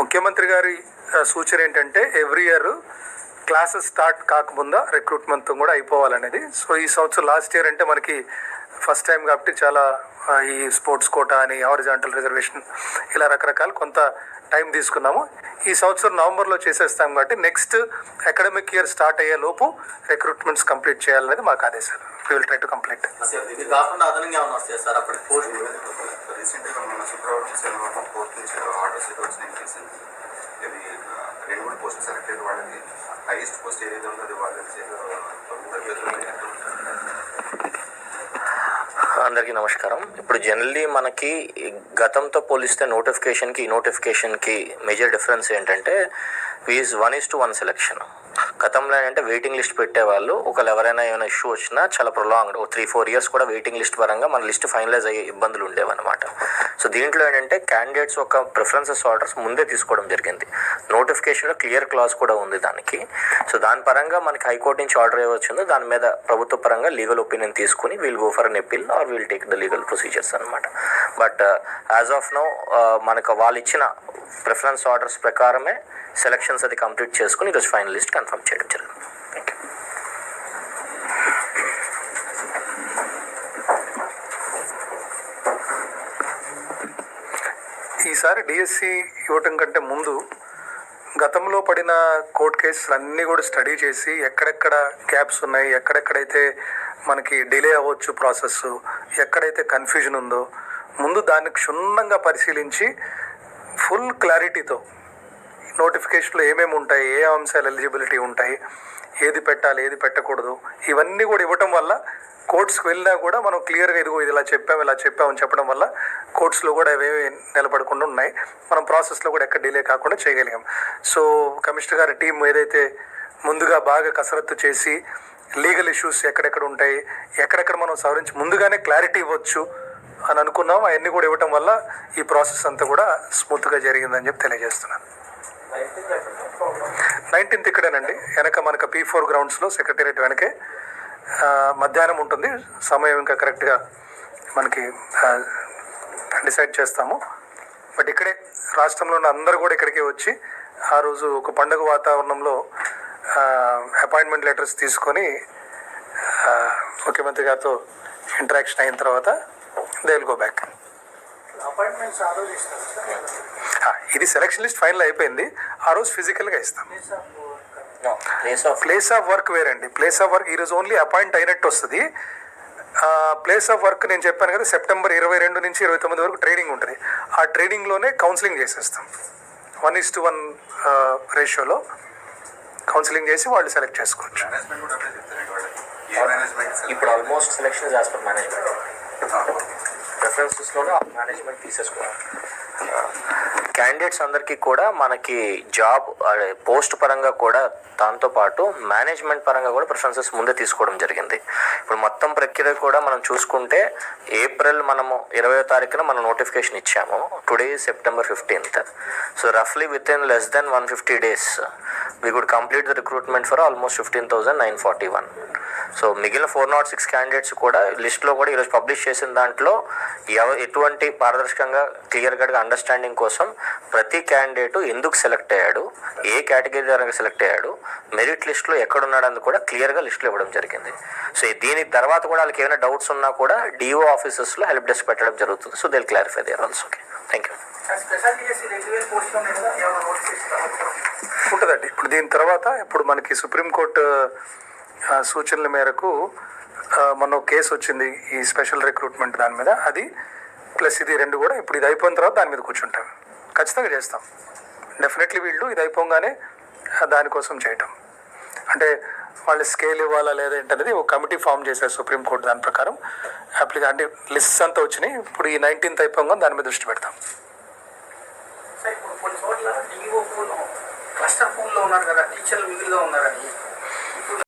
ముఖ్యమంత్రి గారి సూచన ఏంటంటే ఎవ్రీ ఇయర్ క్లాసెస్ స్టార్ట్ కాకముందా రిక్రూట్మెంట్ కూడా అయిపోవాలనేది. సో ఈ సంవత్సరం లాస్ట్ ఇయర్ అంటే మనకి ఫస్ట్ టైం కాబట్టి చాలా ఈ స్పోర్ట్స్ కోటా అని హారిజాంటల్ రిజర్వేషన్ ఇలా రకరకాల కొంత టైం తీసుకున్నాము. ఈ సంవత్సరం నవంబర్లో చేసేస్తాం కాబట్టి నెక్స్ట్ అకాడమిక్ ఇయర్ స్టార్ట్ అయ్యే లోపు రిక్రూట్మెంట్స్ కంప్లీట్ చేయాలనేది మాకు ఆదేశాలు. We will try to complete ఇది కాకుండా అదనంగా ఏమైనా వస్తాయి సార్ అప్పటికి పోస్ట్ రీసెంట్గా మన ఫోర్త్ నుంచి ఆర్డర్స్ అయితే వచ్చినాయి తెలిసింది ఇవి రెండు మూడు పోస్టులు సెలెక్ట్ అయిన వాళ్ళకి హైయెస్ట్ పోస్ట్ ఏదైతే ఉందో అది వాళ్ళకి అందరికీ నమస్కారం. ఇప్పుడు జనరల్లీ మనకి గతంతో పోలిస్తే నోటిఫికేషన్కి ఈ నోటిఫికేషన్కి మేజర్ డిఫరెన్స్ ఏంటంటే వీస్ one is to one selection గతంలో ఏంటంటే వెయిటింగ్ లిస్ట్ పెట్టేవాళ్ళు. ఒకవేళ ఎవరైనా ఏమైనా ఇష్యూ వచ్చినా చాలా ప్రొలాంగ్డ్ ఒక త్రీ ఫోర్ ఇయర్స్ కూడా వెయిటింగ్ లిస్ట్ పరంగా మన లిస్ట్ ఫైనలైజ్ అయ్యే ఇబ్బందులు ఉండేవన్నమాట. సో దీంట్లో ఏంటంటే క్యాండిడేట్స్ ఒక ప్రిఫరెన్సెస్ ఆర్డర్స్ ముందే తీసుకోవడం జరిగింది. నోటిఫికేషన్లో క్లియర్ క్లాస్ కూడా ఉంది దానికి. సో దాని పరంగా మనకి హైకోర్టు నుంచి ఆర్డర్ వచ్చిందో దాని మీద ప్రభుత్వ పరంగా లీగల్ ఒపీనియన్ తీసుకుని we'll go for an appeal or we'll take the legal procedures అనమాట బట్ యాజ్ ఆఫ్ నో మనకు వాళ్ళు ఇచ్చిన ప్రిఫరెన్స్ ఆర్డర్స్ ప్రకారమే సెలక్షన్స్ అది కంప్లీట్ చేసుకుని ఈరోజు ఫైనల్ లిస్ట్ కన్ఫర్మ్ చేయడం జరిగింది. థ్యాంక్ యూ ఈసారి డిఎస్సి ఇవ్వటం కంటే ముందు గతంలో పడిన కోర్ట్ కేసులు అన్నీ కూడా స్టడీ చేసి ఎక్కడెక్కడ గ్యాప్స్ ఉన్నాయి ఎక్కడెక్కడైతే మనకి డిలే అవ్వచ్చు ప్రాసెస్ ఎక్కడైతే కన్ఫ్యూజన్ ఉందో ముందు దాన్ని క్షుణ్ణంగా పరిశీలించి ఫుల్ క్లారిటీతో నోటిఫికేషన్లో ఏమేమి ఉంటాయి ఏ అంశాలు ఎలిజిబిలిటీ ఉంటాయి ఏది పెట్టాలి ఏది పెట్టకూడదు ఇవన్నీ కూడా ఇవ్వటం వల్ల కోర్ట్స్కి వెళ్ళినా కూడా మనం క్లియర్గా ఇదిగో ఇది ఇలా చెప్పాము ఇలా చెప్పామని చెప్పడం వల్ల కోర్ట్స్లో కూడా అవేవి నిలబడకుండా ఉన్నాయి. మనం ప్రాసెస్లో కూడా ఎక్కడ డిలే కాకుండా చేయగలిగాం. సో కమిషనర్ గారి టీం ఏదైతే ముందుగా బాగా కసరత్తు చేసి లీగల్ ఇష్యూస్ ఎక్కడెక్కడ ఉంటాయి ఎక్కడెక్కడ మనం సవరించి ముందుగానే క్లారిటీ ఇవ్వచ్చు అని అనుకున్నాం. అవన్నీ కూడా ఇవ్వటం వల్ల ఈ ప్రాసెస్ అంతా కూడా స్మూత్గా జరిగిందని చెప్పి తెలియజేస్తున్నాను. నైన్టీన్త్ ఇక్కడేనండి. వెనక మనకు పీ ఫోర్ గ్రౌండ్స్లో సెక్రటేరియట్ వెనకే మధ్యాహ్నం ఉంటుంది. సమయం ఇంకా కరెక్ట్గా మనకి డిసైడ్ చేస్తాము. బట్ ఇక్కడే రాష్ట్రంలో ఉన్న అందరూ కూడా ఇక్కడికే వచ్చి ఆ రోజు ఒక పండుగ వాతావరణంలో అపాయింట్మెంట్ లెటర్స్ తీసుకొని ముఖ్యమంత్రి గారితో ఇంటరాక్షన్ అయిన తర్వాత they will go back appointments ఆ రోజు ఇస్తారు సార్ ఇది సెలక్షన్ లిస్ట్ ఫైనల్ అయిపోయింది. ఆ రోజు ఫిజికల్గా ఇస్తాం. Place of place of work వేరండి. ప్లేస్ ఆఫ్ వర్క్ ఈరోజు ఓన్లీ అపాయింట్ అయినట్టు వస్తుంది. ప్లేస్ ఆఫ్ వర్క్ నేను చెప్పాను కదా సెప్టెంబర్ ఇరవై రెండు నుంచి ఇరవై తొమ్మిది వరకు ట్రైనింగ్ ఉంటుంది. ఆ ట్రైనింగ్లోనే కౌన్సిలింగ్ చేసేస్తాం. వన్ ఇస్ టు వన్ రేషియోలో కౌన్సిలింగ్ చేసి వాళ్ళు సెలెక్ట్ చేసుకోవచ్చు. మేనేజ్మెంట్ కూడా అదే చెప్తారండి వాళ్ళకి ఏ మేనేజ్మెంట్ ఇప్పుడు almost selection is as per management రెఫరెన్సెస్లోనే management తీసేసుకోవాలి క్యాండిడేట్స్ అందరికీ కూడా మనకి జాబ్ అదే పోస్ట్ పరంగా కూడా దాంతో పాటు మేనేజ్మెంట్ పరంగా కూడా ప్రిఫరెన్సెస్ ముందే తీసుకోవడం జరిగింది. ఇప్పుడు మొత్తం ప్రక్రియ కూడా మనం చూసుకుంటే ఏప్రిల్ మనము ఇరవై తారీఖున మనం నోటిఫికేషన్ ఇచ్చాము. Today September fifteenth so రఫ్లీ with in less than one fifty days we could complete the recruitment for almost fifteen thousand nine forty one so మిగిలిన ఫోర్ నాట్ సిక్స్ క్యాండిడేట్స్ కూడా లిస్ట్లో కూడా ఈరోజు పబ్లిష్ చేసిన దాంట్లో ఎవ ఎటువంటి పారదర్శకంగా క్లియర్ కట్గా అండర్స్టాండింగ్ కోసం ప్రతి క్యాండిడేట్ ఎందుకు సెలెక్ట్ అయ్యాడు ఏ కేటగిరీ ద్వారా సెలెక్ట్ అయ్యాడు మెరిట్ లిస్ట్లో ఎక్కడున్నాడని కూడా క్లియర్గా లిస్ట్లో ఇవ్వడం జరిగింది. సో దీని తర్వాత కూడా వాళ్ళకి ఏమైనా డౌట్స్ ఉన్నా కూడా డిఓ ఆఫీసెస్లో హెల్ప్ డెస్క్ పెట్టడం జరుగుతుంది. So they clarify there also okay thank you ఉంటుందండి. ఇప్పుడు దీని తర్వాత ఇప్పుడు మనకి సుప్రీంకోర్టు సూచనల మేరకు మొన్న కేసు వచ్చింది ఈ స్పెషల్ రిక్రూట్మెంట్ దాని మీద. అది ప్లస్ ఇది రెండు కూడా ఇప్పుడు ఇది అయిపోయిన తర్వాత దాని మీద కూర్చుంటాం. ఖచ్చితంగా చేస్తాం. డెఫినెట్లీ వీళ్ళు ఇది అయిపోగానే దానికోసం చేయటం. అంటే వాళ్ళు స్కేల్ ఇవ్వాలా లేదా ఏంటనేది ఒక కమిటీ ఫామ్ చేశారు సుప్రీంకోర్టు దాని ప్రకారం అప్లికా అంటే లిస్ట్స్ అంతా వచ్చినాయి. ఇప్పుడు ఈ నైన్టీన్త్ అయిపోగా దాని మీద దృష్టి పెడతాం. కొన్ని చోట్ల డిఓ పూల్ క్లస్టర్ పూల్లో ఉన్నారు కదా టీచర్లు మిగిలిగా ఉన్నారని.